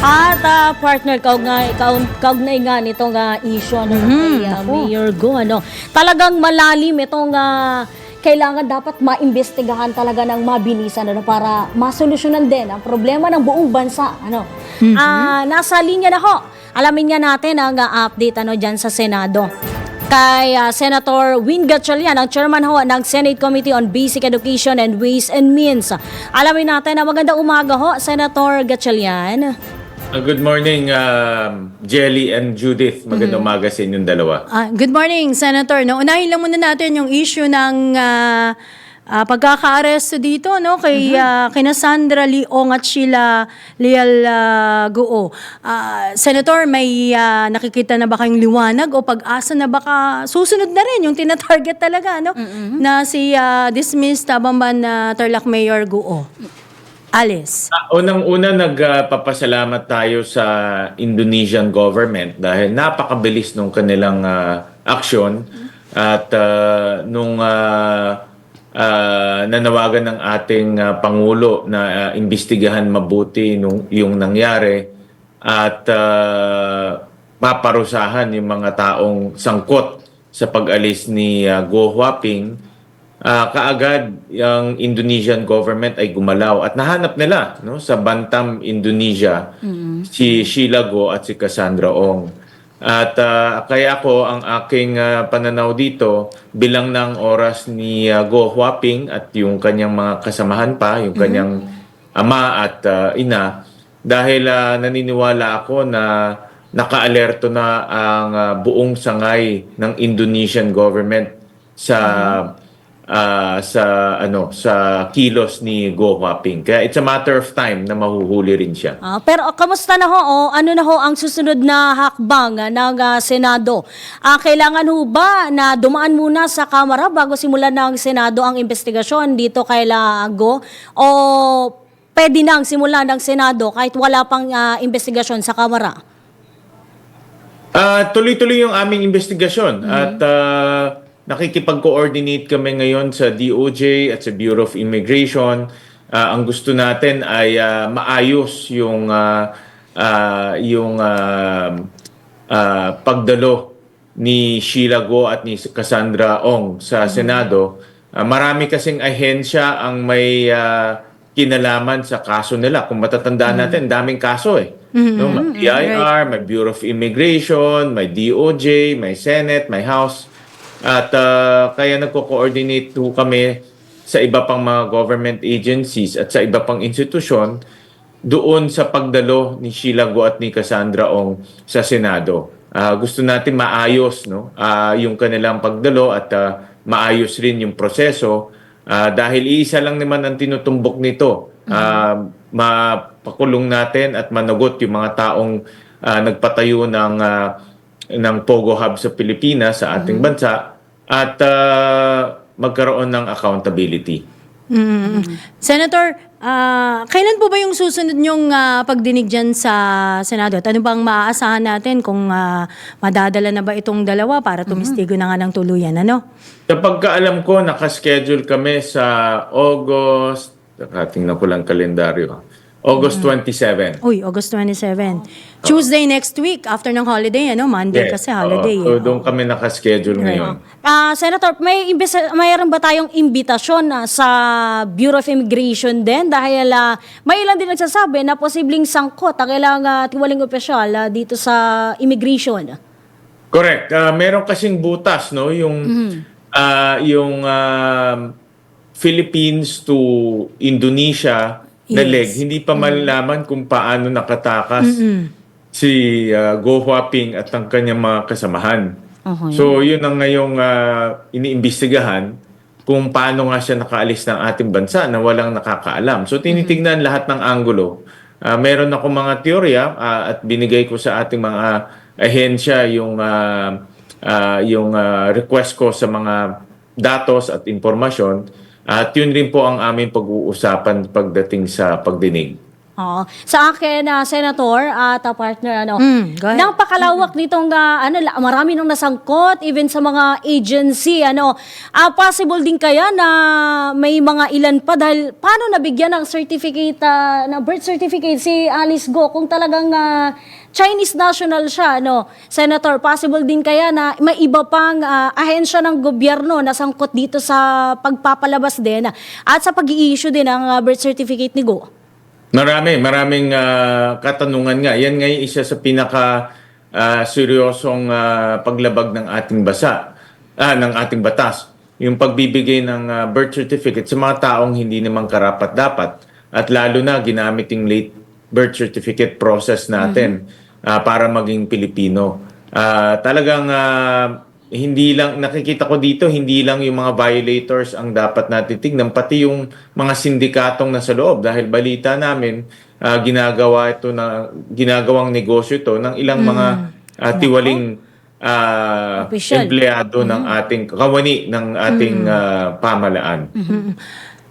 At ah, partner, kaugnay, kaun, kaugnay nga nitong ah, issue ano, kay ah, Mayor Go. Ano, talagang malalim itong ah, kailangan dapat maimbestigahan talaga ng mabilisan ano, para masolusyonan din ang problema ng buong bansa. Ano. Ah, nasa linya na ho. Alamin nga natin ang ah, update ano, dyan sa Senado kay ah, Senator Win Gatchalian, ang chairman ho ng Senate Committee on Basic Education and Ways and Means. Alamin natin na magandang umaga ho, Senator Gatchalian. Uh, Good morning, um, Jelly and Judith. Magandang umaga sa inyong dalawa. Ah, good morning, Senator. No, unahin lang muna natin yung issue ng ah, ah, pagkaka-aresto dito no kay ah, kina Sandra Leong at Sheila Leal ah, Guo. Ah, Senator, may ah, nakikita na ba kayong liwanag o pag-asa na baka susunod na rin yung tina-target talaga no na si ah, dismissed Tabamban na Tarlac Mayor Guo. Alice. Uh, Unang-una, nagpapasalamat tayo sa Indonesian government dahil napakabilis nung kanilang ah, aksyon at ah, nung ah, ah, nanawagan ng ating ah, Pangulo na ah, imbestigahan mabuti nung, yung nangyari at ah, maparusahan yung mga taong sangkot sa pag-alis ni ah, Go Huaping Ah, kaagad yung Indonesian government ay gumalaw at nahanap nila no sa Bantam, Indonesia si Sheila Go at si Cassandra Ong. At ah, kaya ako ang aking ah, pananaw dito bilang ng oras ni ah, Go Huaping at yung kanyang mga kasamahan pa, yung kanyang ama at ah, ina dahil ah, naniniwala ako na nakaalerto na ang ah, buong sangay ng Indonesian government sa ah, sa ano sa kilos ni Go Huaping. Kaya it's a matter of time na mahuhuli rin siya. Ah, pero kamusta na ho? O, ano na ho ang susunod na hakbang ah, ng ah, Senado? Ah, kailangan ho ba na dumaan muna sa Kamara bago simulan ng Senado ang investigasyon dito kay Lago? O pwede nang simulan ng Senado kahit wala pang ah, investigasyon sa Kamara? Ah, tuloy-tuloy yung aming investigasyon at ah, nakikipag-coordinate kami ngayon sa DOJ at sa Bureau of Immigration. Ah, ang gusto natin ay ah, maayos yung ah, ah, yung ah, ah, pagdalo ni Sheila Go at ni Cassandra Ong sa Senado. Ah, marami kasing ahensya ang may ah, kinalaman sa kaso nila. Kung matatandaan natin, daming kaso eh. No, may BIR, may Bureau of Immigration, may DOJ, may Senate, may House. At ah, kaya nagko-coordinate po kami sa iba pang mga government agencies at sa iba pang institusyon doon sa pagdalo ni Sheila Go at ni Cassandra Ong sa Senado. Ah, gusto natin maayos no? Ah, yung kanilang pagdalo at ah, maayos rin yung proseso. Ah, dahil iisa lang naman ang tinutumbok nito. Ah, mapakulong natin at managot yung mga taong ah, nagpatayo ng ah, ng Pogo Hub sa Pilipinas sa ating bansa at ah, magkaroon ng accountability. Mm. Senator, ah, kailan po ba yung susunod nyong ah, pagdinig dyan sa Senado? At ano bang maaasahan natin kung ah, madadala na ba itong dalawa para tumistigo na nga ng tuluyan? Ano? Sa pagkaalam ko, nakaschedule kami sa August, tingnan ko lang kalendaryo, August 27. Uy, August 27. Tuesday next week, after ng holiday, ano? Monday Yes, kasi holiday. oo. So, eh. doon kami nakaschedule ngayon. Ah, Senator, may imbes mayroon ba tayong imbitasyon na sa Bureau of Immigration din dahil ah, may ilan din nagsasabi na posibleng sangkot ang ilang ah, tiwaling opisyal ah, dito sa immigration. Correct. Ah, meron kasing butas, no? Yung, ah, yung ah, Philippines to Indonesia na Yes. leg. Hindi pa malalaman kung paano nakatakas si ah, Go Huaping at ang kanyang mga kasamahan. Okay. So, yun ang ngayong ah, iniimbestigahan kung paano nga siya nakaalis ng ating bansa na walang nakakaalam. So, tinitingnan lahat ng anggulo. Ah, meron ako mga teorya ah, at binigay ko sa ating mga ahensya yung ah, ah, yung ah, request ko sa mga datos at impormasyon. At yun rin po ang aming pag-uusapan pagdating sa pagdinig. Oo. Sa akin, na Senator at ah, partner, ano, Mm, napakalawak nitong, ah, ano, marami nang nasangkot, even sa mga agency, ano, ah, possible din kaya na may mga ilan pa dahil paano nabigyan ng certificate, ah, ng birth certificate si Alice Go kung talagang ah, Chinese national siya, ano, Senator, possible din kaya na may iba pang ah, ahensya ng gobyerno na sangkot dito sa pagpapalabas din ah, at sa pag-i-issue din ng ah, birth certificate ni Go. Marami, maraming ah, katanungan nga. Yan nga yung isa sa pinaka ah, seryosong ah, paglabag ng ating basa, ah, ng ating batas. Yung pagbibigay ng ah, birth certificate sa mga taong hindi naman karapat dapat at lalo na ginamit yung late birth certificate process natin ah, para maging Pilipino. Ah, talagang ah, hindi lang nakikita ko dito hindi lang yung mga violators ang dapat natin tignan pati yung mga sindikatong nasa loob dahil balita namin ah, ginagawa ito na ginagawang negosyo ito ng ilang mga ah, tiwaling Opisyal. empleyado ng ating kawani ng ating ah, pamalaan.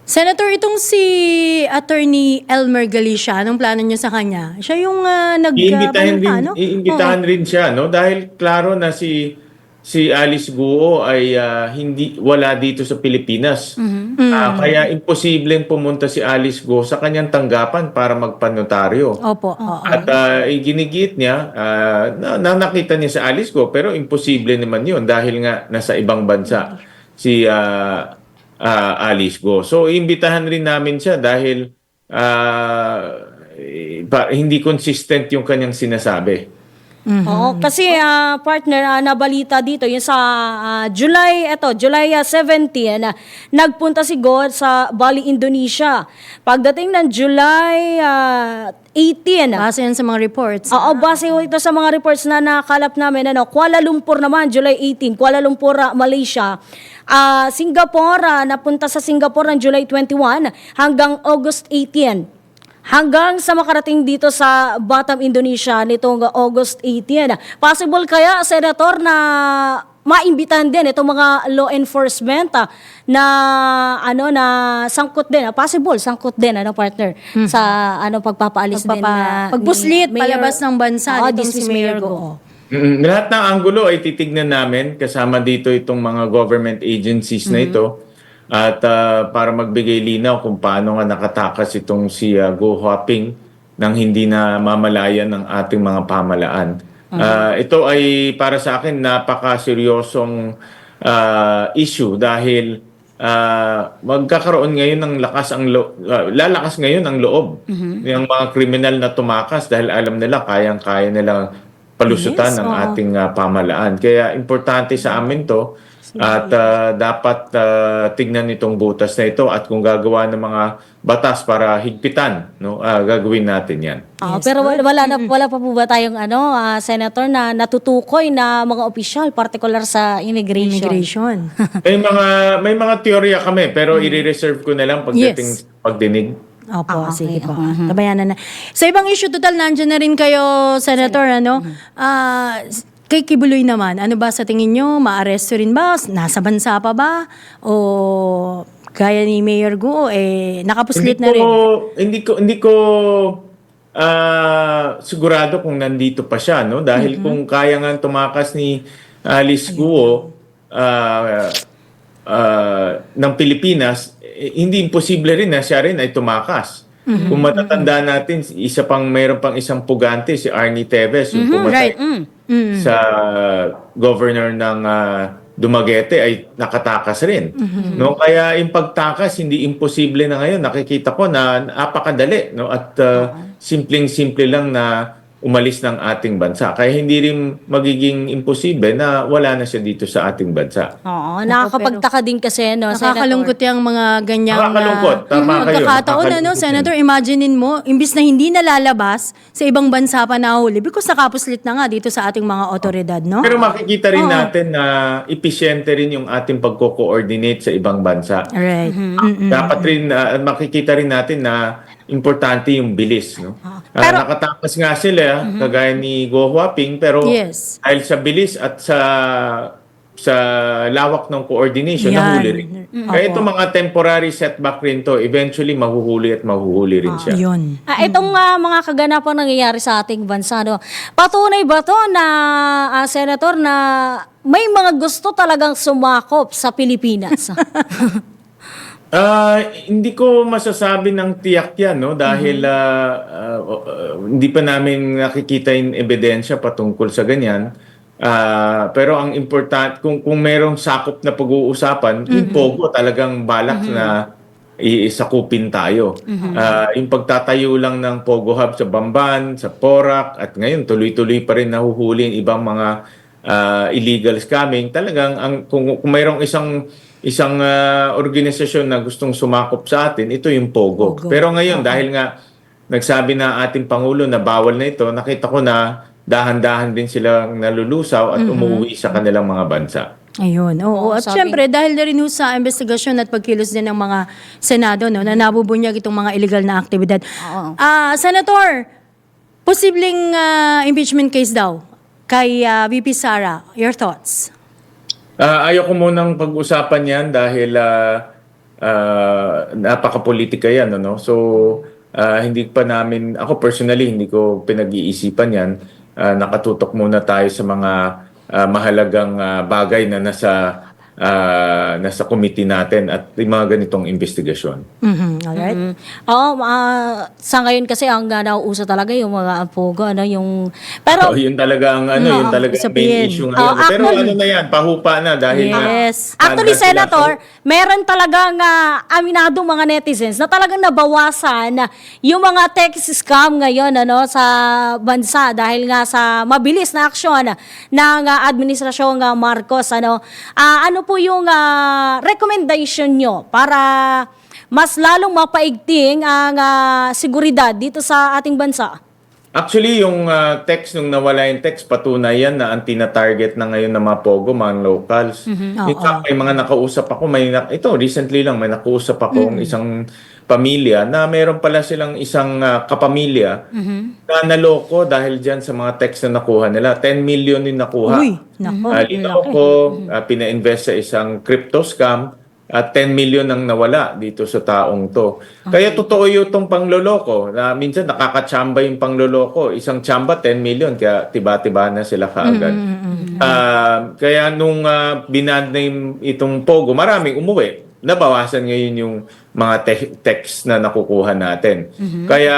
Senator, itong si Attorney Elmer Galicia, anong plano niyo sa kanya? Siya yung uh, nag... Iimbitahan rin, ano? iimbitahan rin siya no dahil klaro na si si Alice Guo ay ah, hindi wala dito sa Pilipinas. Ah, kaya imposibleng pumunta si Alice Guo sa kanyang tanggapan para magpanotaryo. Opo. oo. At uh, ginigit niya, ah, na, na nakita niya sa Alice Go, pero imposible naman yun dahil nga nasa ibang bansa si ah, ah, Alice Go. So, imbitahan rin namin siya dahil ah, eh, pa- hindi consistent yung kanyang sinasabi. Oo, kasi ah, partner ah, nabalita dito yung sa ah, July eto, July ah, 17 ah, nagpunta si God sa Bali, Indonesia. Pagdating ng July ah, 18 ah, Base yan sa mga reports. Oo, base ito sa mga reports na nakalap namin. Ano, Kuala Lumpur naman, July 18. Kuala Lumpur, ah, Malaysia. Ah, Singapore, ah, napunta sa Singapore ng July 21 hanggang August 18. Hanggang sa makarating dito sa Batam, Indonesia nitong August 18. Possible kaya, Senator, na maimbitahan din itong mga law enforcement ah, na ano na sangkot din ah, possible sangkot din ano partner sa ano pagpapaalis din Pagpapa, na pagpuslit, ni Mayor- palabas ng bansa Oo, nitong this si is Mayor Go. Go. Mm, Lahat ng anggulo ay titignan namin kasama dito itong mga government agencies na ito at ah, para magbigay linaw kung paano nga nakatakas itong si ah, Go Hopping nang hindi na mamalayan ng ating mga pamalaan. Ah, ito ay para sa akin napaka-seryosong ah, issue dahil ah, magkakaroon ngayon ng lakas ang lo- ah, lalakas ngayon ang loob ng mga kriminal na tumakas dahil alam nila kayang-kaya nila palusutan Yes, ng oo. ating ah, pamalaan. Kaya importante sa amin to at ah, dapat ah, tignan itong butas na ito at kung gagawa ng mga batas para higpitan, no, ah, gagawin natin 'yan. Ah, pero wala, wala na wala pa po ba tayong ano, ah, senator na natutukoy na mga opisyal particular sa immigration. Immigration. May mga may mga teorya kami pero i-reserve ko na lang pagdating Yes. pagdinig. Opo, Ah, sige okay. po. Tabayanan na. Sa ibang issue, total, nandiyan na rin kayo, Senator, ano? Ah, s- kay Kibuloy naman, ano ba sa tingin nyo? Maaresto rin ba? Nasa bansa pa ba? O gaya ni Mayor Guo, eh, nakapuslit hindi na rin? ko, Hindi ko hindi ko ah, sigurado kung nandito pa siya no dahil kung kaya nga tumakas ni Alice Guo ah, ah, ng Pilipinas eh, hindi imposible rin na siya rin ay tumakas. Kung matatanda natin, isa pang mayroon pang isang pugante si Arnie Teves yung pumatay right. Mm. Sa governor ng ah, Dumaguete ay nakatakas rin. No, kaya yung pagtakas hindi imposible na ngayon. Nakikita ko na napakadali no at ah, simpleng-simple lang na umalis ng ating bansa. Kaya hindi rin magiging imposible na wala na siya dito sa ating bansa. Oo, nakakapagtaka din kasi no, Nakakalungkot yung mga ganyang Nakakakalungkot. ah, Tama kayo. pagkakataon, ano, Nakakalungkot Senator, imaginein mo, imbis na hindi nalalabas sa ibang bansa pa nahuli because nakapuslit na nga dito sa ating mga otoridad, no? Pero makikita rin Oo. natin na episyente rin yung ating pagko-coordinate sa ibang bansa. Alright. Mm-mm. Dapat rin ah, makikita rin natin na importante yung bilis, no? Ah, Pero- nakatakas nga sila kagaya ni Go Huaping pero Yes. dahil sa bilis at sa sa lawak ng coordination Yan. nahuli rin. Kaya itong mga temporary setback rin to, eventually mahuhuli at mahuhuli rin siya. Yun. Ah, itong ah, mga kaganapan nangyayari sa ating bansa, no, patunay ba to na, ah, Senator, na may mga gusto talagang sumakop sa Pilipinas? Ah, hindi ko masasabi ng tiyak yan, no? Dahil ah, ah, ah, hindi pa namin nakikita yung ebidensya patungkol sa ganyan. Ah, pero ang important, kung, kung merong sakop na pag-uusapan, yung Pogo talagang balak na iisakupin tayo. Ah, yung pagtatayo lang ng Pogo Hub sa Bamban, sa Porac, at ngayon tuloy-tuloy pa rin nahuhuli yung ibang mga ah, illegal scamming. Talagang ang, kung, kung mayroong isang isang ah, organisasyon na gustong sumakop sa atin, ito yung Pogo. Pogo. Pero ngayon, dahil nga nagsabi na ating Pangulo na bawal na ito, nakita ko na dahan-dahan din silang nalulusaw at umuwi sa kanilang mga bansa. Ayun, oo. Oo, At sabi- syempre, dahil na rin sa investigasyon at pagkilos din ng mga Senado, no, na nabubunyag itong mga illegal na aktibidad. Oo. Ah, Senator, posibleng ah, impeachment case daw kay ah, VP Sara. Your thoughts? Ah, ayoko munang pag-usapan yan dahil ah, ah, napaka-politika yan. Ano? So, ah, hindi pa namin, ako personally, hindi ko pinag-iisipan yan. Ah, nakatutok muna tayo sa mga ah, mahalagang ah, bagay na nasa ah, nasa committee natin at yung mga ganitong investigasyon. Mhm, alright. Mm. Oo, ah, sa ngayon kasi ang uh, nauuso talaga yung mga pogo, ano, yung... Pero, Oh, yun talaga ang ano, yun Oo, talaga ang main issue ngayon. Oo, Pero actually- ano na yan, pahupa na dahil na Yes. Actually, nandun sila. Senator, meron talagang ah, aminadong mga netizens na talagang nabawasan yung mga text scam ngayon ano, sa bansa dahil nga sa mabilis na aksyon ng ah, administrasyong ah, Marcos. Ano, Ah, ano po yung ah, recommendation nyo para mas lalong mapaigting ang ah, seguridad dito sa ating bansa? Actually, yung ah, text, nung nawala yung text, patunay yan na ang tina-target na ngayon ng mga Pogo, mga locals. In fact, may mga nakausap ako, may na- ito, recently lang, may nakausap ako isang pamilya na meron pala silang isang ah, kapamilya na naloko dahil dyan sa mga text na nakuha nila. 10 million yung nakuha. Uy, nako. Linoko, ah, pina-invest sa isang crypto scam at 10 million ang nawala dito sa taong to. Kaya totoo yung itong pangloloko na minsan nakakatsamba yung pangloloko. Isang tsamba, 10 million, kaya tiba-tiba na sila kaagad. Ah, kaya nung uh, binand na itong Pogo, maraming umuwi. Nabawasan ngayon yung mga te- text na nakukuha natin. Kaya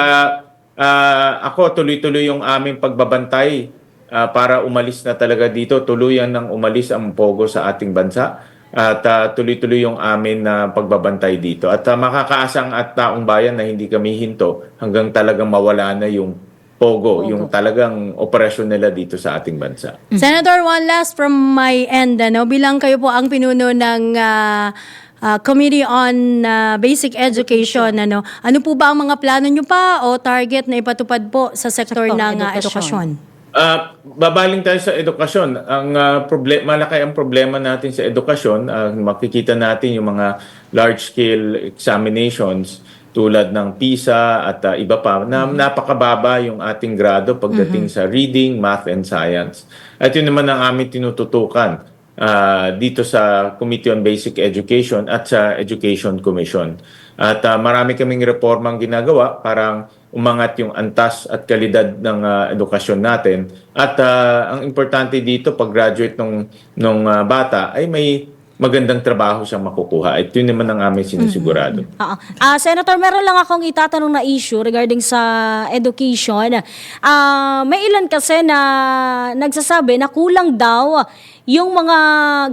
ah, ako tuloy-tuloy yung aming pagbabantay ah, para umalis na talaga dito. Tuluyan ng umalis ang Pogo sa ating bansa. At ah, tuloy-tuloy yung amin na pagbabantay dito. At ah, makakaasang at taong bayan na hindi kami hinto hanggang talagang mawala na yung Pogo, yung talagang operasyon nila dito sa ating bansa. Senator, one last from my end. Ano, bilang kayo po ang pinuno ng ah, ah, Committee on ah, Basic Education, ano, ano po ba ang mga plano nyo pa o target na ipatupad po sa sektor Sektor ng ah, edukasyon. edukasyon? Ah, babaling tayo sa edukasyon. Ang problema malaki ang problema natin sa edukasyon. Ah, makikita natin yung mga large-scale examinations tulad ng PISA at ah, iba pa na napakababa yung ating grado pagdating sa reading, math and science. At yun naman ang aming tinututukan ah, dito sa Committee on Basic Education at sa Education Commission. At ah, marami kaming reformang ginagawa parang umangat yung antas at kalidad ng ah, edukasyon natin. At ah, ang importante dito pag graduate nung nung ah, bata ay may magandang trabaho siyang makukuha. At yun naman ang aming sinisigurado. Oo. Ah, Senator, meron lang akong itatanong na issue regarding sa education. Ah, may ilan kasi na nagsasabi na kulang daw yung mga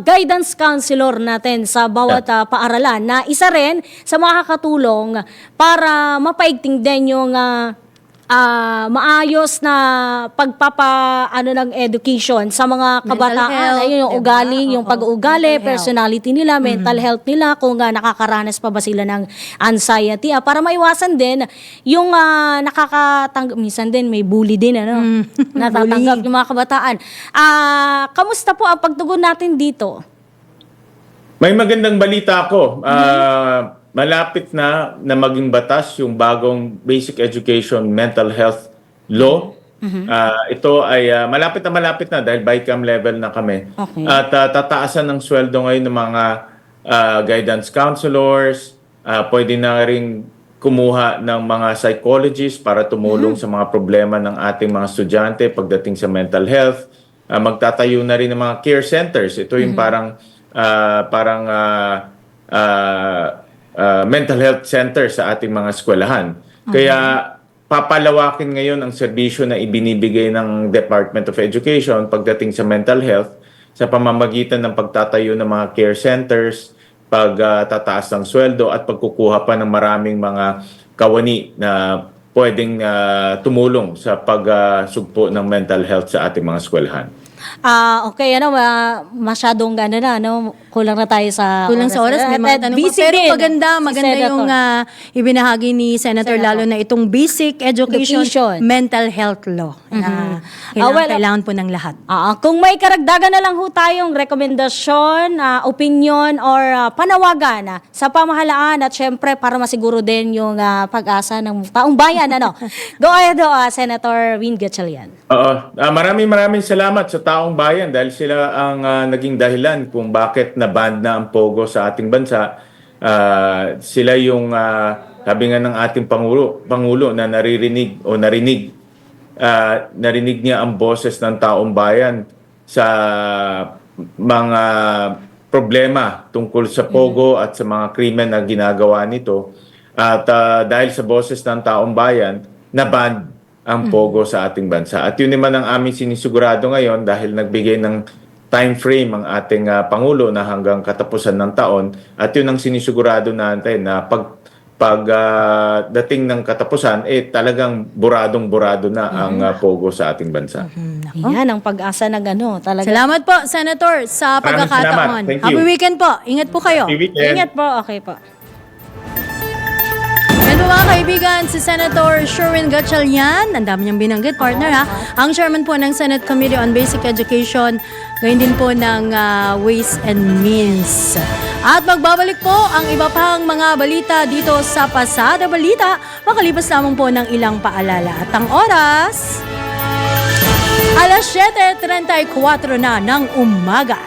guidance counselor natin sa bawat ah, paaralan na isa rin sa makakatulong para mapaigting din yung ah, ah, maayos na pagpapa ano ng education sa mga kabataan. health, ayun yung diba? ugali yung pag-uugali Mental health. personality nila mental health nila kung uh, nakakaranas pa ba sila ng anxiety. Ah, para maiwasan din yung ah, nakakatanggap minsan din may bully din ano? Natatanggap yung mga kabataan. Ah kamusta po ang pagtugon natin dito? May magandang balita ako. Ah, malapit na na maging batas yung bagong Basic Education Mental Health Law. Ah, ito ay ah, malapit na malapit na dahil BICAM level na kami. Okay. At ah, tataasan ng sweldo ngayon ng mga ah, guidance counselors, ah, pwede na rin kumuha ng mga psychologists para tumulong sa mga problema ng ating mga estudyante pagdating sa mental health. Ah, magtatayo na rin ng mga care centers. Ito yung parang ah, parang ah, ah, ah, mental health center sa ating mga eskwelahan. Kaya papalawakin ngayon ang serbisyo na ibinibigay ng Department of Education pagdating sa mental health sa pamamagitan ng pagtatayo ng mga care centers, pagtataas ng sweldo at pagkukuha pa ng maraming mga kawani na pwedeng ah, tumulong sa pagsugpo ng mental health sa ating mga eskwelahan. Ah, okay, ano, ma- masyadong ano na, ano, kulang na tayo sa Kulang sa oras, may At- mga tanong pa. busy Pero din maganda, si maganda Senator. yung ah, ibinahagi ni Senator, Senator. lalo na itong basic education, Education. mental health law. Na Ah, kailangan, well, kailangan po ng lahat. Ah, kung may karagdagan na lang ho tayong rekomendasyon, ah, opinion, or ah, panawagan ah, sa pamahalaan at syempre para masiguro din yung ah, pag-asa ng taong bayan. Ano? Go ahead, oh, ah, Senator Win Gatchalian. Oo. Ah, maraming maraming salamat sa taong bayan dahil sila ang ah, naging dahilan kung bakit na-ban na ang Pogo sa ating bansa. Ah, sila yung sabi nga ng ating Pangulo, Pangulo na naririnig o narinig ah, narinig niya ang boses ng taong bayan sa mga problema tungkol sa Pogo at sa mga krimen na ginagawa nito. At ah, dahil sa boses ng taong bayan, na-ban ang Pogo sa ating bansa. At yun naman ang aming sinisigurado ngayon dahil nagbigay ng time frame ang ating ah, Pangulo na hanggang katapusan ng taon. At yun ang sinisigurado natin na pag pag ah, dating ng katapusan, eh talagang buradong-burado na ang ah, Pogo sa ating bansa. Yan ang pag-asa ng ano, talaga. Salamat po, Senator, sa Maraming pagkakataon. salamat. Thank you. Happy weekend po. Ingat po kayo. Happy weekend. Ingat po, okay po. Mga kaibigan, si Senator Sherwin Gatchalian, ang dami niyang binanggit, partner ha, ang chairman po ng Senate Committee on Basic Education, gayon din po ng ah, Ways and Means. At magbabalik po ang iba pang mga balita dito sa Pasada Balita, makalipas lamang po ng ilang paalala. At ang oras, alas 7.34 na ng umaga.